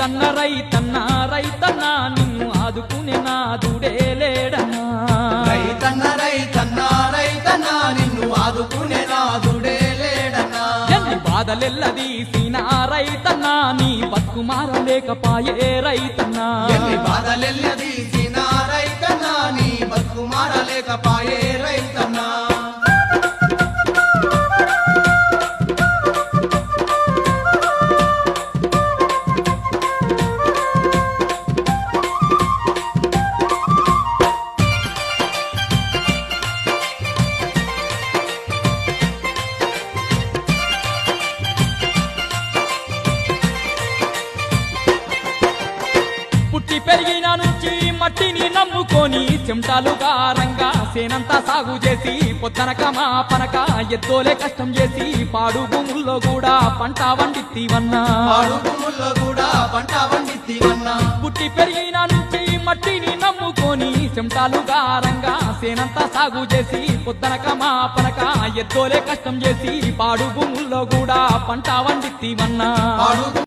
రైతన్న రైతన్న రైతన్న నిన్ను ఆదుకునే నాదుడే లేడన్నా. రైతన్న రైతన్న రైతన్న నిన్ను ఆదుకునే నాదుడే లేడన్నా. ఎన్ని బాధలెల్లదీసిన రైతన్న నీ బతుకు మారలేకపాయే రైతన్నా. ఎన్ని బాధలెల్లదీసిన రైతన్న నీ బతుకు మారలేకపాయే రైతన్నా. పుట్టి పెరిగిన నుంచి మట్టిని నమ్ముకొని చెమటాలుగా రంగా సేనంతా సాగు చేసి పొత్తనక మా పనక ఎత్తోలే కష్టం చేసి పాడు భూముల్లో కూడా పంట వండిత్తివన్నా పంట పండిస్తీవన్నా పుట్టి పెరిగిన నుంచి మట్టిని నమ్ముకొని చెమటాలుగా రంగా సేనంతా సాగు చేసి పొద్దనక మా పనక ఎత్తోలే కష్టం చేసి పాడు భూముల్లో కూడా పంట వండిత్తివన్నా